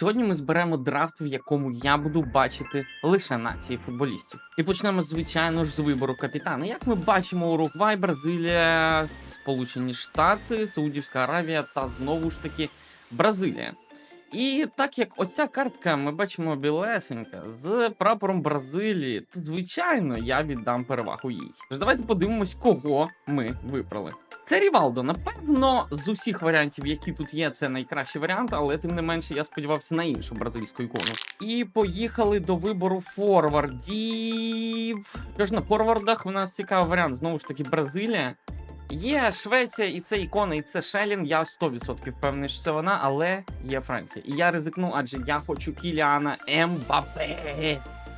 Сьогодні ми зберемо драфт, в якому я буду бачити лише нації футболістів. І почнемо, звичайно ж, з вибору капітана. Як ми бачимо, Уругвай, Бразилія, Сполучені Штати, Саудівська Аравія та знову ж таки Бразилія. І так як оця картка, ми бачимо білесенька з прапором Бразилії, то звичайно я віддам перевагу їй. Тож давайте подивимось, кого ми вибрали. Це Рівалдо. Напевно, з усіх варіантів, які тут є, це найкращий варіант, але тим не менше я сподівався на іншу бразильську ікону. І поїхали до вибору форвардів. Тож на форвардах в нас цікавий варіант. Знову ж таки, Бразилія. Є Швеція, і це ікона, і це Шелін. Я 100% впевнений, що це вона, але є Франція. І я ризикну, адже я хочу Кіліана Ембапе.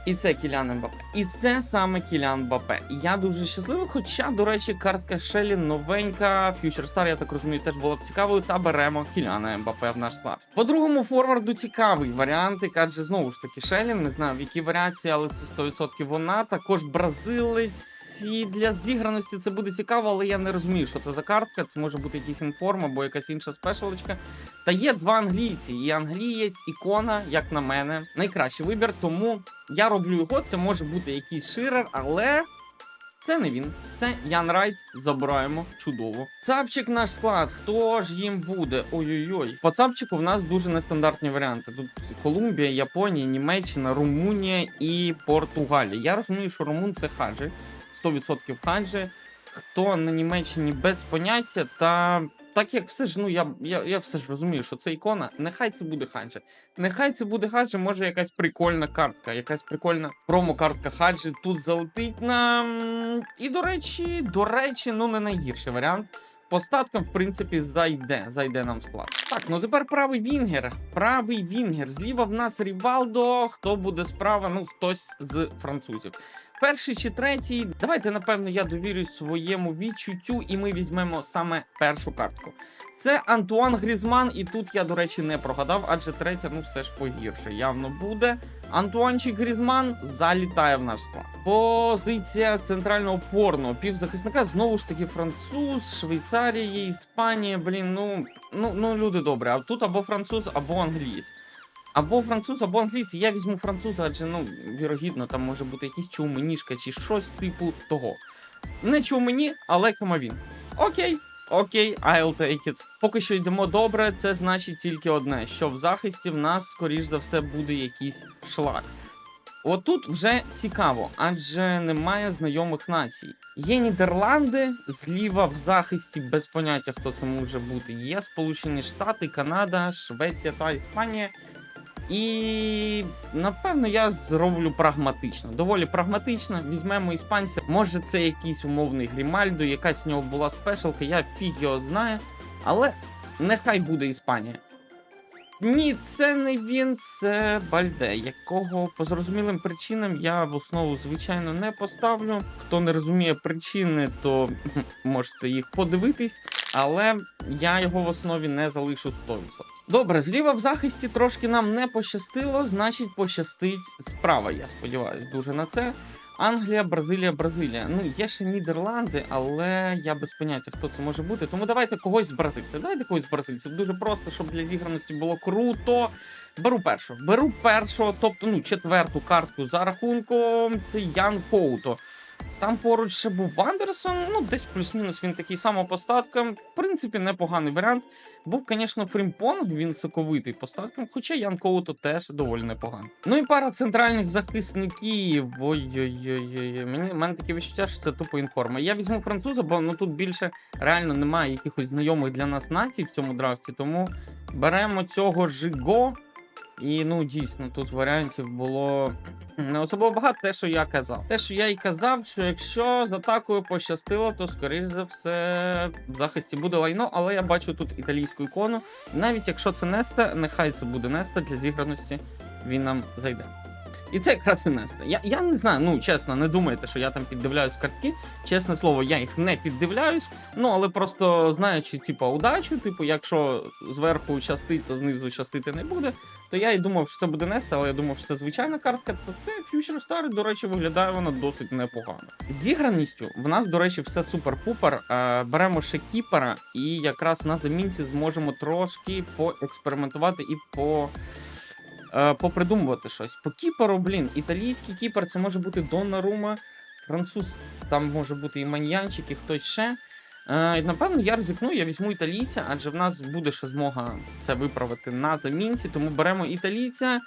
І це Кілян Мбапе. І це саме Кілян Мбапе. Я дуже щасливий. Хоча, до речі, картка Шелі новенька. Future Star, я так розумію, теж була б цікавою. Та беремо Кіляна Мбапе в наш склад. По другому форварду цікавий варіант, адже знову ж таки Шелін, не знаю в якій варіації, але це 100% вона. Також бразилець. І для зіграності це буде цікаво, але я не розумію, що це за картка. Це може бути якийсь інформ або якась інша спешалочка. Та є два англійці, і англієць, ікона, як на мене, найкращий вибір. Тому я роблю його. Це може бути якийсь ширер, але це не він. Це Ян Райт. Забираємо чудово. Цапчик наш склад. Хто ж їм буде? Ой-ой-ой. По цапчику в нас дуже нестандартні варіанти. Тут Колумбія, Японія, Німеччина, Румунія і Португалія. Я розумію, що Румун це хаджі. 100% хаджі. Хто на Німеччині без поняття, та так як все ж, ну я я, я все ж розумію, що це ікона. Нехай це буде хаджі. Нехай це буде хаджі, може якась прикольна картка, якась прикольна промо-картка хаджі тут залетить нам. І до речі, до речі, ну не найгірший варіант. По статкам, в принципі, зайде. Зайде нам склад. Так, ну тепер правий Вінгер. Правий Вінгер. Зліва в нас Рівалдо. Хто буде справа? Ну, хтось з французів. Перший чи третій. Давайте, напевно, я довірюсь своєму відчуттю, і ми візьмемо саме першу картку. Це Антуан Грізман, і тут я, до речі, не прогадав, адже третя, ну все ж погірше. Явно буде. Антуанчик Грізман залітає в наш склад. Позиція центрального опорного півзахисника знову ж таки француз, Швейцарія, Іспанія. Блін, ну ну ну люди добре. А тут або француз, або англієць. Або француз, або англійці. Я візьму француза, адже ну вірогідно, там може бути якийсь чуменішка чи щось типу того. Не чумені, але камавін. Окей. Окей, I'll take it. Поки що йдемо добре, це значить тільки одне: що в захисті в нас, скоріш за все, буде якийсь шлак. Отут вже цікаво, адже немає знайомих націй. Є Нідерланди зліва в захисті, без поняття, хто це може бути. Є Сполучені Штати, Канада, Швеція та Іспанія. І напевно я зроблю прагматично. Доволі прагматично. Візьмемо іспанця. Може, це якийсь умовний Грімальдо, якась в нього була спешалка, я фіг його знаю. Але нехай буде Іспанія. Ні, це не він, це Бальде, якого по зрозумілим причинам я в основу, звичайно, не поставлю. Хто не розуміє причини, то можете їх подивитись, але я його в основі не залишу 100%. Добре, зліва в захисті трошки нам не пощастило, значить пощастить справа. Я сподіваюся дуже на це. Англія, Бразилія, Бразилія. Ну, є ще Нідерланди, але я без поняття, хто це може бути. Тому давайте когось з бразильців. Давайте когось з бразильців. Дуже просто, щоб для зіграності було круто. Беру першого. Беру першого, тобто ну, четверту картку за рахунком. Це Ян Коуто. Там поруч ще був Вандерсон, ну десь плюс-мінус він такий само по статкам. В принципі, непоганий варіант. Був, звісно, Фрімпонг, він соковитий по статкам, хоча Ян Коуто теж доволі непоганий. Ну і пара центральних захисників. Ой-ой-ой. Мені мене таке відчуття, що це тупо інформа. Я візьму француза, бо ну тут більше реально немає якихось знайомих для нас націй в цьому драфті, тому беремо цього Жиго. І ну дійсно тут варіантів було не особливо багато те, що я казав. Те, що я і казав, що якщо з атакою пощастило, то скоріш за все в захисті буде лайно, але я бачу тут італійську ікону. Навіть якщо це Неста, нехай це буде Неста для зіграності, він нам зайде. І це якраз і Неста. Я я не знаю, ну чесно, не думайте, що я там піддивляюсь картки. Чесне слово, я їх не піддивляюсь. Ну, але просто знаючи, типу, удачу, типу, якщо зверху щастить, то знизу щастити не буде. То я і думав, що це буде Неста, але я думав, що це звичайна картка. То це Future Star, до речі, виглядає вона досить непогано. Зіграністю в нас, до речі, все супер-пупер. Е, беремо ще кіпера, і якраз на замінці зможемо трошки поекспериментувати і по е, попридумувати щось. По кіперу, блін, італійський кіпер це може бути Доннарума, француз, там може бути і маньянчик, і хтось ще. Е, напевно, я ризикну, я візьму італійця, адже в нас буде ще змога це виправити на замінці, тому беремо італійця.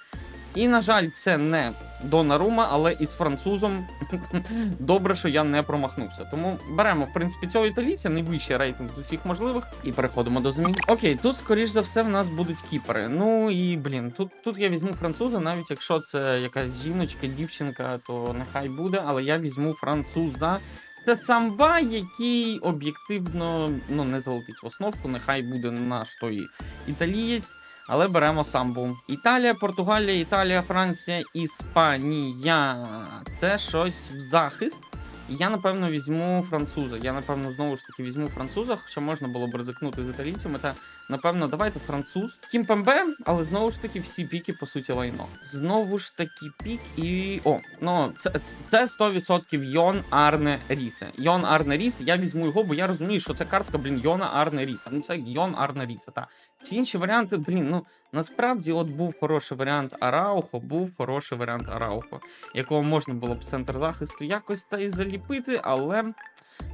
І, на жаль, це не Донарума, але із французом добре, що я не промахнувся. Тому беремо, в принципі, цього італійця, найвищий рейтинг з усіх можливих, і переходимо до замін. Окей, тут, скоріш за все, в нас будуть кіпери. Ну і блін, тут, тут я візьму француза, навіть якщо це якась жіночка, дівчинка, то нехай буде, але я візьму француза. Це самба, який об'єктивно ну, не залетить в основку, нехай буде наш той італієць. Але беремо самбу. Італія, Португалія, Італія, Франція, Іспанія. Це щось в захист. Я напевно візьму француза. Я напевно знову ж таки візьму француза, хоча можна було б ризикнути з італійцями. Та напевно, давайте француз. Кімпембе, але знову ж таки всі піки по суті лайно. Знову ж таки пік і. О, ну це, це 100% Йон Арне Рісе. Йон Арне Рісе, я візьму його, бо я розумію, що це картка, блін, Йона Арне Ріса. Ну це Йон Арне Ріса. Та всі інші варіанти, блін, ну насправді, от був хороший варіант Араухо, був хороший варіант Араухо, якого можна було б центр захисту якось та й заліпити, але.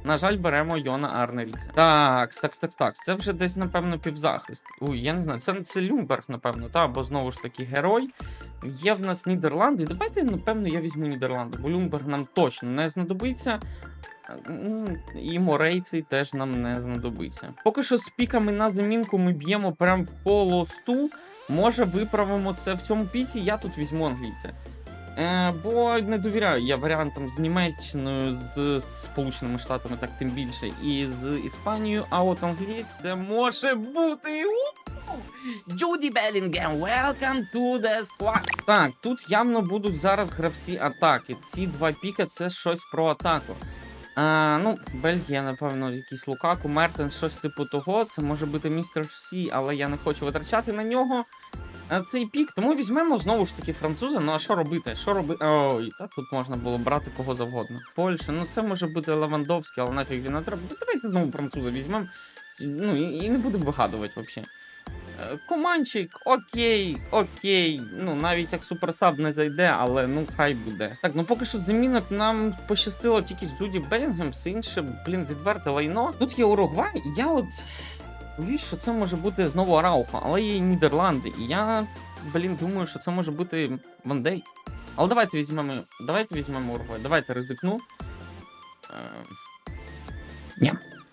На жаль, беремо Йона Арнеріса. Так, так, так, так. Це вже десь, напевно, півзахист. Ой, я не знаю, це, це Люмберг, напевно, та, бо знову ж таки герой. Є в нас Нідерланди. Давайте, напевно, я візьму Нідерланди, бо Люмберг нам точно не знадобиться. І Морей цей теж нам не знадобиться. Поки що з піками на замінку ми б'ємо прям в холосту. Може, виправимо це в цьому піці, я тут візьму англійця. Е, бо не довіряю я варіантам з Німеччиною, з Сполученими Штатами, так тим більше, і з Іспанією. А от англієць це може бути. Джуді Белінгем, welcome to the squad. Так, тут явно будуть зараз гравці атаки. Ці два піка це щось про атаку. А, ну, Бельгія, напевно, якийсь Лукаку, Мертенс, щось типу того. Це може бути містер Сі, але я не хочу витрачати на нього а, цей пік. Тому візьмемо знову ж таки француза. Ну а що робити? Що робити? Ой, та тут можна було брати кого завгодно. Польща, ну це може бути Левандовський, але нафіг він не треба. Давайте знову француза візьмемо. Ну і, і не будемо вигадувати взагалі. Команчик, окей, окей. Ну, навіть як суперсаб не зайде, але ну хай буде. Так, ну поки що замінок нам пощастило тільки з Джуді Белінгем, все інше, блін, відверте лайно. Тут є Уругвай, я от боюсь, що це може бути знову Араухо, але є Нідерланди. І я, блін, думаю, що це може бути Ван Дейк. Але давайте візьмемо. Давайте візьмемо Уругвай. Давайте ризикну. Е... Ні.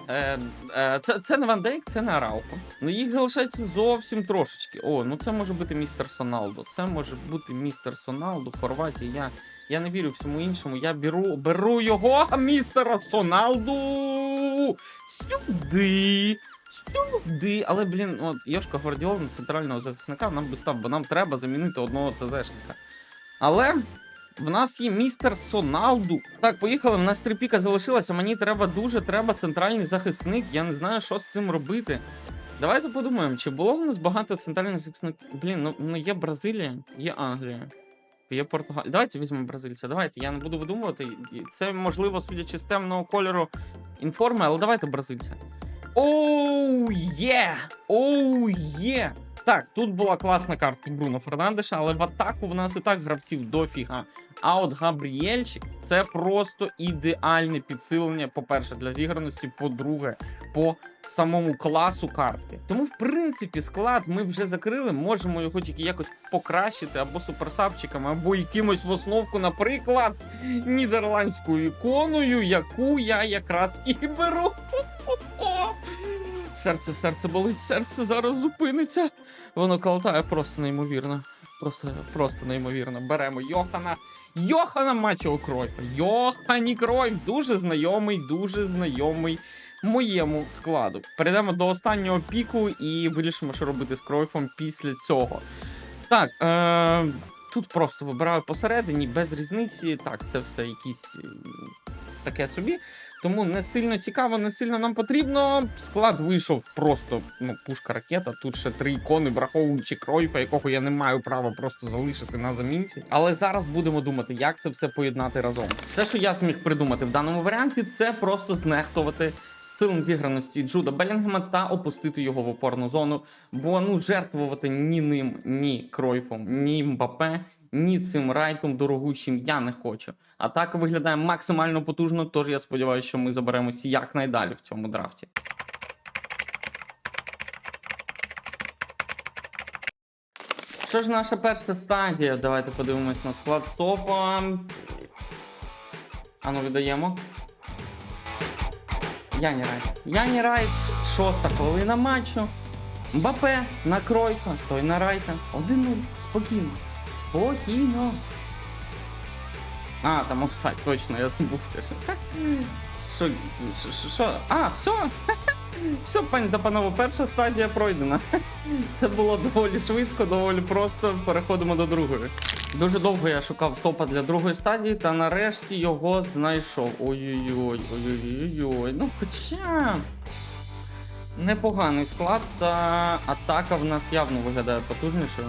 Е, е, це, це не Ван Дейк, це не Араухо. Ну їх залишається зовсім трошечки. О, ну це може бути містер Соналдо. Це може бути містер Соналдо, Хорватія. Я, я не вірю всьому іншому. Я беру, беру його, містера Соналду. Сюди. Сюди. Але, блін, от Йошка Гвардіол на центрального захисника нам би став, бо нам треба замінити одного ЦЗшника. Але. В нас є містер Соналду. Так, поїхали. В нас три піка залишилося. Мені треба дуже треба центральний захисник. Я не знаю, що з цим робити. Давайте подумаємо, чи було в нас багато центральних захисників. Блін, ну, ну є Бразилія, є Англія, є Португалія. Давайте візьмемо бразильця. Давайте, я не буду видумувати. Це можливо, судячи з темного кольору інформи, але давайте бразильця. Оу, є! Оу, є! Так, тут була класна картка Бруно Фернандеша, але в атаку в нас і так гравців дофіга. А от Габріельчик це просто ідеальне підсилення, по-перше, для зіграності, по-друге, по самому класу картки. Тому, в принципі, склад ми вже закрили, можемо його тільки якось покращити або суперсапчиками, або якимось в основку, наприклад, нідерландською іконою, яку я якраз і беру. Серце, серце болить, серце зараз зупиниться. Воно калтає просто неймовірно. Просто, просто неймовірно. Беремо Йохана. Йохана Мачо Кройфа. Йохані Кройф. Дуже знайомий, дуже знайомий моєму складу. Перейдемо до останнього піку і вирішимо, що робити з Кройфом після цього. Так, е- тут просто вибираю посередині, без різниці. Так, це все якісь таке собі. Тому не сильно цікаво, не сильно нам потрібно. Склад вийшов просто ну, пушка ракета. Тут ще три ікони, враховуючи Кройфа, якого я не маю права просто залишити на замінці. Але зараз будемо думати, як це все поєднати разом. Все, що я зміг придумати в даному варіанті, це просто знехтувати стилем зіграності Джуда Белінгема та опустити його в опорну зону. Бо ну жертвувати ні ним, ні Кройфом, ні Мбапе, ні цим райтом дорогущим я не хочу. Атака виглядає максимально потужно, тож я сподіваюся, що ми заберемося якнайдалі в цьому драфті. Що ж наша перша стадія? Давайте подивимось на склад топа. Ану, віддаємо. Яні Райт. Яні Райт, шоста хвилина матчу. Мбапе на Кройфа, той на Райта. 1-0. Спокійно. Спокійно. А, там офсайд, точно, я забувся. Що? що-? А, все. Все, пані та панове, перша стадія пройдена. Це було доволі швидко, доволі просто. Переходимо до другої. Дуже довго я шукав топа для другої стадії, та нарешті його знайшов. Ой-ой-ой, ой-ой-ой. Ну, хоча. Непоганий склад, та атака в нас явно виглядає потужнішою.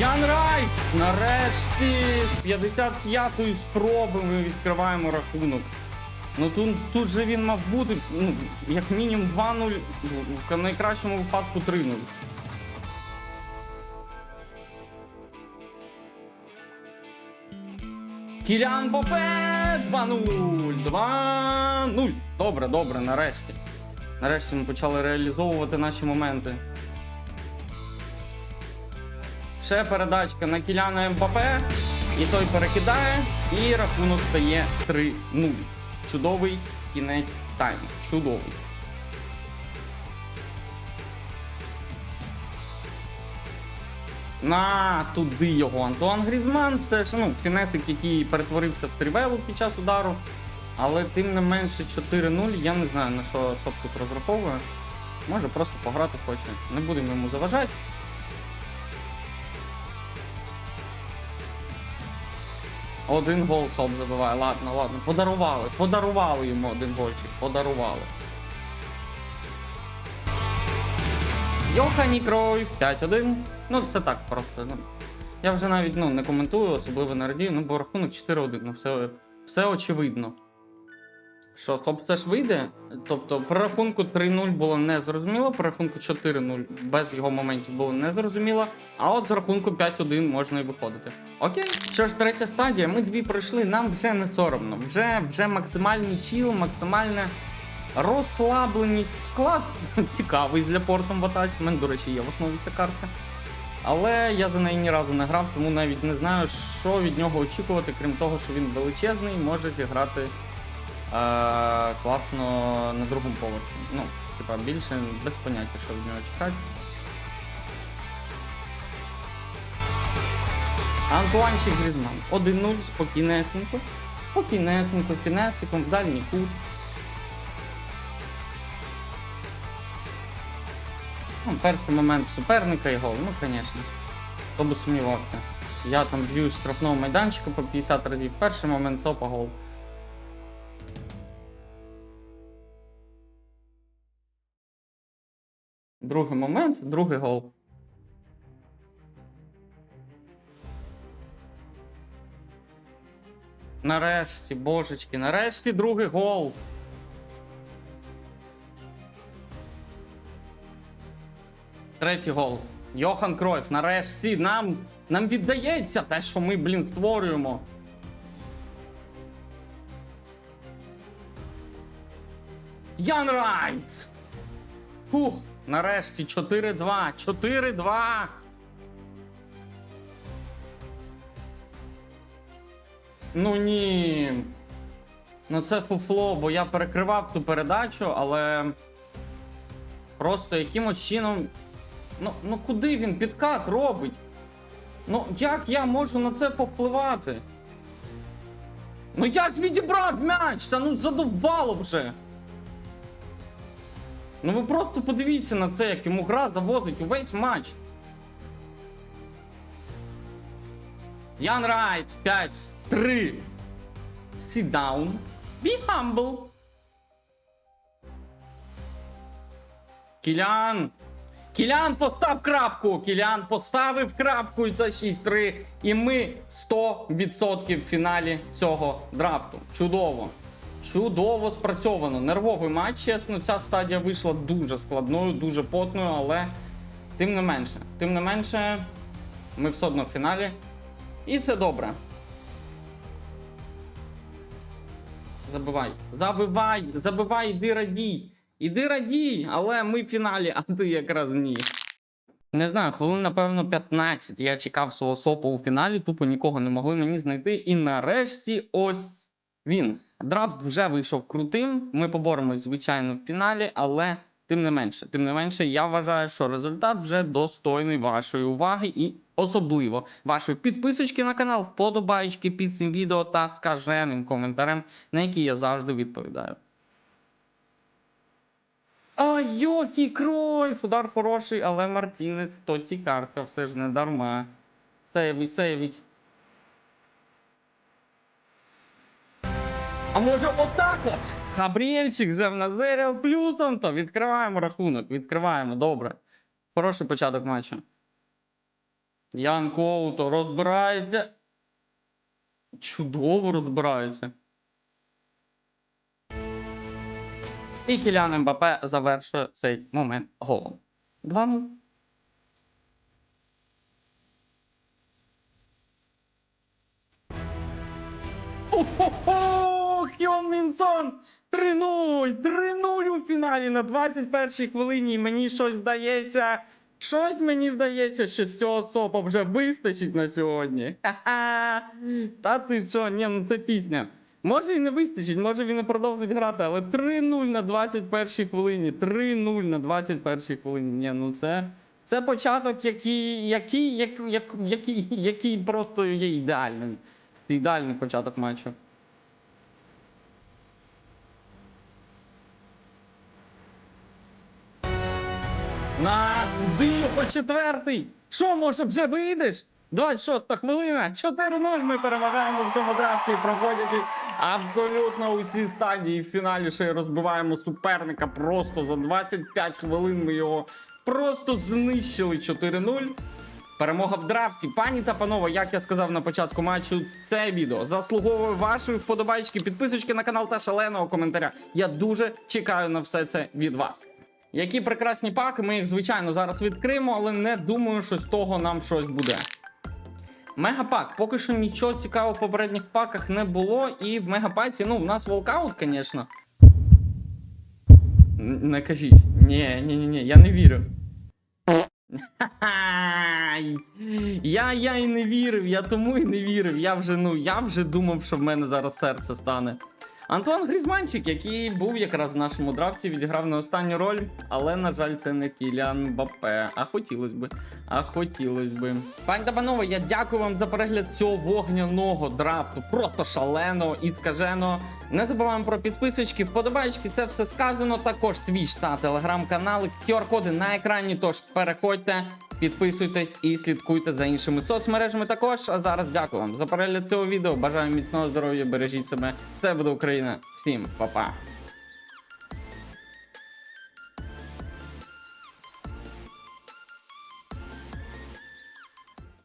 Ян Райт! Нарешті з 55-ї спроби ми відкриваємо рахунок. Ну тут, тут же він мав бути, ну, як мінімум 2-0, в найкращому випадку 3-0. Кілян Бопе 2-0. 2-0. Добре, добре, нарешті. Нарешті ми почали реалізовувати наші моменти. Ще передачка на Кіляна Мбапе. І той перекидає, і рахунок стає 3-0. Чудовий кінець тайму. Чудовий. На туди його Антуан Грізман. Все ж ну, фінесик, який перетворився в тривелу під час удару. Але тим не менше 4-0. Я не знаю на що Соп тут розраховує. Може просто пограти хоче. Не будемо йому заважати. Один гол соб забиває. Ладно, ладно. Подарували. Подарували йому один гольчик. Подарували. Йохані Кройф 5-1. Ну, це так просто. Ну, я вже навіть ну, не коментую, особливо не радію, ну бо рахунок 4-1. Ну, все, все очевидно. Що, хоп, це ж вийде? Тобто, при рахунку 3-0 було незрозуміло, при рахунку 4-0 без його моментів було незрозуміло, а от з рахунку 5-1 можна і виходити. Окей. Що ж, третя стадія, ми дві пройшли, нам вже не соромно. Вже, вже максимальний чіл, максимальна розслабленість. Склад цікавий з Ляпортом в атаці. У мене, до речі, є в основі ця картка. Але я за неї ні разу не грав, тому навіть не знаю, що від нього очікувати, крім того, що він величезний, може зіграти е- класно на другому поверсі. Ну, типа більше без поняття, що від нього чекати. Антуанчик Грізман. 1-0, спокійнесенько. Спокійнесенько, фінесиком, дальній кут. Ну, перший момент суперника і гол, ну, звісно. Хто би сумнівався. Я там б'ю штрафного майданчика по 50 разів. Перший момент сопа гол. Другий момент, другий гол. Нарешті, божечки, нарешті другий гол. Третій гол. Йохан Кройф, нарешті нам, нам віддається те, що ми, блін, створюємо. Ян Райт! Фух, нарешті 4-2. 4-2. Ну ні. Ну це фуфло, бо я перекривав ту передачу, але. Просто якимось чином. Ну, ну куди він підкат робить? Ну як я можу на це повпливати? Ну я ж відібрав м'яч, та ну задовбало вже. Ну ви просто подивіться на це, як йому гра завозить увесь матч. Ян Райт 5-3. Sit down. Be humble. Кілян. Кілян постав крапку! Кілян поставив крапку і це 6-3. І ми 100% в фіналі цього драфту. Чудово. Чудово спрацьовано. Нервовий матч, чесно, ця стадія вийшла дуже складною, дуже потною, але тим не менше, тим не менше, ми все одно в фіналі. І це добре. Забивай. Забивай, забивай, іди радій. Іди радій, але ми в фіналі, а ти якраз ні. Не знаю, хвилин, напевно, 15. Я чекав свого сопа у фіналі, тупо нікого не могли мені знайти. І нарешті ось він. Драфт вже вийшов крутим. Ми поборемось, звичайно, в фіналі, але тим не менше, тим не менше, я вважаю, що результат вже достойний вашої уваги і особливо вашої підписочки на канал, вподобаєчки під цим відео та скаженим коментарем, на які я завжди відповідаю. Ай, йокі кройф! Удар хороший, але Мартінес то тікарка, все ж не дарма. Сейвить, сейвить. А може отак от? Габріельчик вже в нас зеріал плюсом, то відкриваємо рахунок, відкриваємо, добре. Хороший початок матчу. Ян Коуто розбирається. Чудово розбирається. І Кілян Мбапе завершує цей момент голом. 2-0. О-хо-хо! Хьон Мінсон! 3-0! 3-0 у фіналі на 21-й хвилині. Мені щось здається. Щось мені здається, що з цього сопа вже вистачить на сьогодні. Ха-ха! Та ти що, ні, ну це пісня. Може і не вистачить, може він і продовжить грати, але 3-0 на 21-й хвилині. 3-0 на 21-й хвилині. Ні, ну це. Це початок, який, який, як, як, який, який просто є ідеальним. Ідеальний початок матчу. На дию по четвертий. Що, може, вже вийдеш? 26 хвилина, 4-0 ми перемагаємо в цьому драфті, проходячи абсолютно усі стадії в фіналі ще розбиваємо суперника просто за 25 хвилин. Ми його просто знищили 4-0. Перемога в драфті. Пані та панове, як я сказав на початку матчу, це відео заслуговує вашої вподобайки, підписочки на канал та шаленого коментаря. Я дуже чекаю на все це від вас. Які прекрасні паки, ми їх, звичайно, зараз відкриємо, але не думаю, що з того нам щось буде. Мегапак, поки що нічого цікавого в попередніх паках не було, і в мегапаці, ну, в нас волкаут, звісно. Не кажіть. Ні, ні, ні, ні, я не вірю. Я, я і не вірив, я тому і не вірив. Я вже, ну, я вже думав, що в мене зараз серце стане. Антуан Грізманчик, який був якраз в нашому драфті, відіграв не останню роль, але, на жаль, це не Кілян Бапе. А хотілось би. А хотілось би. Пані та панове, я дякую вам за перегляд цього вогняного драфту. Просто шаленого і скаженого. Не забуваємо про підписочки, вподобайки, це все сказано. Також твіч та телеграм-канали, QR-коди на екрані. Тож переходьте, підписуйтесь і слідкуйте за іншими соцмережами. Також а зараз дякую вам за перегляд цього відео. Бажаю міцного здоров'я, бережіть себе. Все буде Україна. Всім па-па.